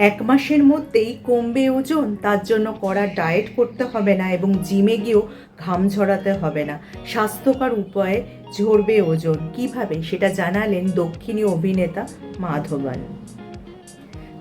এক মাসের মধ্যেই কমবে ওজন, তার জন্য করা ডায়েট করতে হবে না এবং জিমে গিয়েও ঘাম ঝরাতে হবে না। স্বাস্থ্যকর উপায়ে ঝরবে ওজন। কীভাবে? সেটা জানালেন দক্ষিণী অভিনেতা Madhavan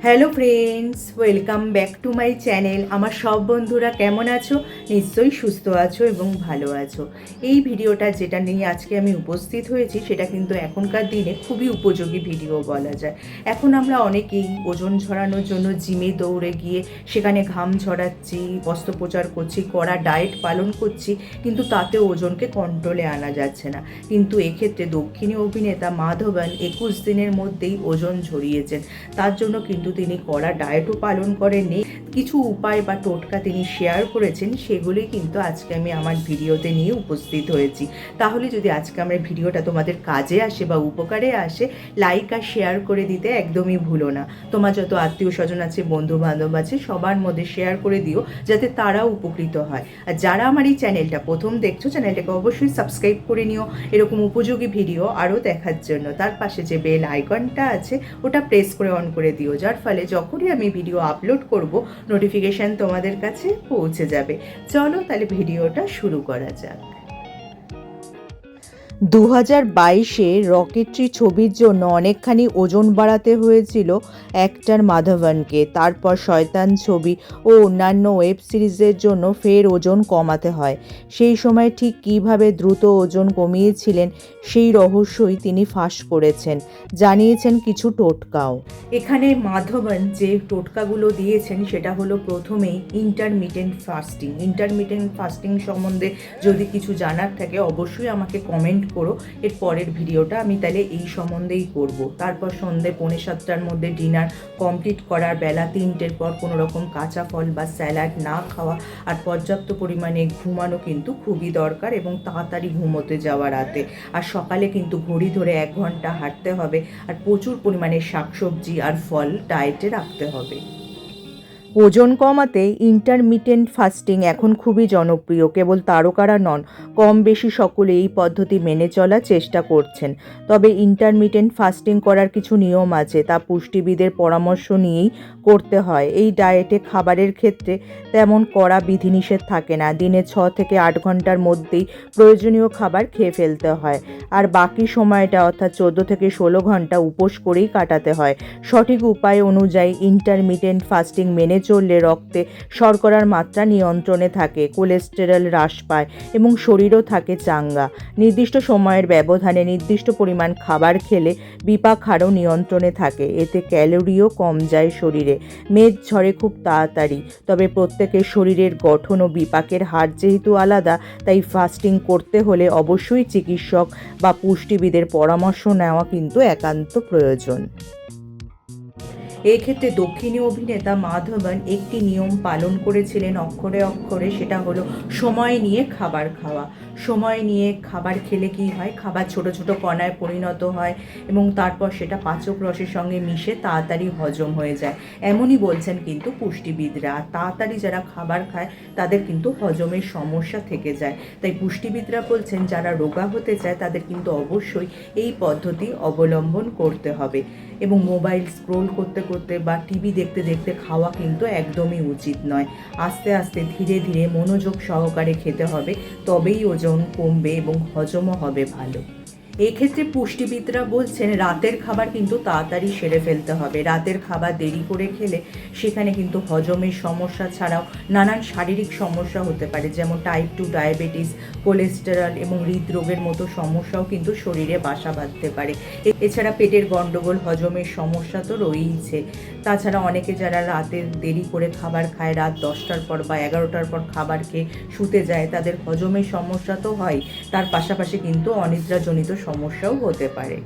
hello friends, welcome back to my channel. আমার সব বন্ধুরা কেমন আছো? নিশ্চয়ই সুস্থ আছো এবং ভালো আছো। এই ভিডিওটা যেটা নিয়ে আজকে আমি উপস্থিত হয়েছি, সেটা কিন্তু এখনকার দিনে খুবই উপযোগী ভিডিও বলা যায়। এখন আমরা অনেকেই ওজন ঝরানোর জন্য জিমে দৌড়ে গিয়ে সেখানে ঘাম ঝরাচ্ছি অস্ত্রোপচার করছি, কড়া ডায়েট পালন করছি, কিন্তু তাতে ওজনকে কন্ট্রোলে আনা যাচ্ছে না। কিন্তু এক্ষেত্রে দক্ষিণী অভিনেতা মাধবন একুশ দিনের মধ্যেই ওজন ঝরিয়েছেন। তার জন্য কিন্তু তিনি কড়া ডায়েটও পালন করেননি। কিছু উপায় বা টোটকা তিনি শেয়ার করেছেন সেগুলোই কিন্তু আজকে আমি আমার ভিডিওতে নিয়ে উপস্থিত হয়েছি। তাহলে যদি আজকে আমার ভিডিওটা তোমাদের কাজে আসে বা উপকারে আসে লাইক আর শেয়ার করে দিতে একদমই ভুলো না। তোমার যত আত্মীয় স্বজন আছে বন্ধু বান্ধব আছে, সবার মধ্যে শেয়ার করে দিও, যাতে তারাও উপকৃত হয়। আর যারা আমার এই চ্যানেলটা প্রথম দেখছ চ্যানেলটাকে অবশ্যই সাবস্ক্রাইব করে নিও। এরকম উপযোগী ভিডিও আরও দেখার জন্য। তার পাশে যে বেল আইকনটা আছে, ওটা প্রেস করে অন করে দিও, যার ফলে যখনই আমি ভিডিও আপলোড করব নোটিফিকেশান তোমাদের কাছে পৌঁছে যাবে। চলো তাহলে ভিডিওটা শুরু করা যাক। দু হাজার বাইশে রকেট্রি ছবির জন্য অনেকখানি ওজন বাড়াতে হয়েছিল অ্যাক্টর মাধবনকে। তারপর শয়তান ছবি ও অন্যান্য ওয়েব সিরিজের জন্য ফের ওজন কমাতে হয়। সেই সময় ঠিক কীভাবে দ্রুত ওজন কমিয়েছিলেন সেই রহস্যই তিনি ফাঁস করেছেন। জানিয়েছেন কিছু টোটকাও। এখানে মাধবন যে টোটকাগুলো দিয়েছেন সেটা হলো প্রথমেই ইন্টারমিটেন্ট ফাস্টিং ইন্টারমিটেন্ট ফাস্টিং সম্বন্ধে যদি কিছু জানার থাকে অবশ্যই আমাকে কমেন্ট করো, এর পরের ভিডিওটা আমি তাহলে এই সম্বন্ধেই করব। তারপর সন্ধে পৌনে সাতটার মধ্যে ডিনার কমপ্লিট করার বেলা তিনটের পর কোনো রকম কাঁচা ফল বা স্যালাড না খাওয়া আর পর্যাপ্ত পরিমাণে ঘুমানো কিন্তু খুবই দরকার এবং তাড়াতাড়ি ঘুমোতে যাওয়া রাতে। আর সকালে কিন্তু ঘড়ি ধরে এক ঘণ্টা হাঁটতে হবে আর প্রচুর পরিমাণে শাকসবজি আর ফল ডায়েটে রাখতে হবে। ওজন কমাতে ইন্টারমিটেন্ট ফাস্টিং এখন খুবই জনপ্রিয়। কেবল তারকারা নন কম বেশি সকলে এই পদ্ধতি মেনে চলার চেষ্টা করছেন। তবে ইন্টারমিটেন্ট ফাস্টিং করার কিছু নিয়ম আছে, তা পুষ্টিবিদের পরামর্শ নিয়েই করতে হয়। এই ডায়েটে খাবারের ক্ষেত্রে তেমন কড়া বিধিনিষেধ থাকে না। দিনে ছ থেকে আট ঘণ্টার মধ্যেই প্রয়োজনীয় খাবার খেয়ে ফেলতে হয়। আর বাকি সময়টা অর্থাৎ চোদ্দ থেকে ষোলো ঘণ্টা উপোস করেই কাটাতে হয়। সঠিক উপায় অনুযায়ী ইন্টারমিটেন্ট ফাস্টিং মেনে চললে রক্তে, শর্করার মাত্রা নিয়ন্ত্রণে থাকে, কোলেস্টেরল হ্রাস পায় এবং শরীরও থাকে চাঙ্গা। নির্দিষ্ট সময়ের ব্যবধানে নির্দিষ্ট পরিমাণ খাবার খেলে বিপাক হারও নিয়ন্ত্রণে থাকে, এতে ক্যালোরিও কম যায় শরীরে। মেদ ঝরে খুব তাড়াতাড়ি, তবে প্রত্যেকের শরীরের গঠন ও বিপাকের হার যেহেতু আলাদা, তাই ফাস্টিং করতে হলে অবশ্যই চিকিৎসক বা পুষ্টিবিদের পরামর্শ নেওয়া কিন্তু একান্ত প্রয়োজন। এক্ষেত্রে দক্ষিণী অভিনেতা মাধবন একটি নিয়ম পালন করেছিলেন অক্ষরে অক্ষরে, সেটা হলো সময় নিয়ে খাবার খাওয়া। সময় নিয়ে খাবার খেলে কি হয়? খাবার ছোট ছোট কণায় পরিণত হয় এবং তারপর সেটা পাচক রসের সঙ্গে মিশে তাড়াতাড়ি হজম হয়ে যায়। এমনই বলছেন কিন্তু পুষ্টিবিদরা। আর তাড়াতাড়ি যারা খাবার খায়, তাদের কিন্তু হজমের সমস্যা থেকে যায়। তাই পুষ্টিবিদরা বলছেন, যারা রোগা হতে চায়, তাদের কিন্তু অবশ্যই এই পদ্ধতি অবলম্বন করতে হবে এবং মোবাইল স্ক্রোল করতে করতে বা টিভি দেখতে দেখতে খাওয়া কিন্তু একদমই উচিত নয়। আস্তে আস্তে ধীরে ধীরে মনোযোগ সহকারে খেতে হবে, তবেই ওজন কমবে এবং হজমও হবে ভালো। এক্ষেত্রে পুষ্টিবিদরা বলছেন, রাতের খাবার কিন্তু তাড়াতাড়ি সেরে ফেলতে হবে। রাতের খাবার দেরি করে খেলে সেখানে কিন্তু হজমের সমস্যা ছাড়াও নানান শারীরিক সমস্যা হতে পারে, যেমন টাইপ টু ডায়াবেটিস কোলেস্টেরল এবং হৃদরোগের মতো সমস্যাও কিন্তু শরীরে বাসা বাঁধতে পারে। এছাড়া পেটের গণ্ডগোল হজমের সমস্যা তো রয়েইছে। তাছাড়া অনেকে যারা রাতে দেরি করে খাবার খায়, রাত দশটার পর বা এগারোটার পর খাবার খেয়ে শুতে যায়, তাদের হজমের সমস্যা তো হয়। তার পাশাপাশি কিন্তু অনিদ্রাজনিত সমস্যাও হতে পারে।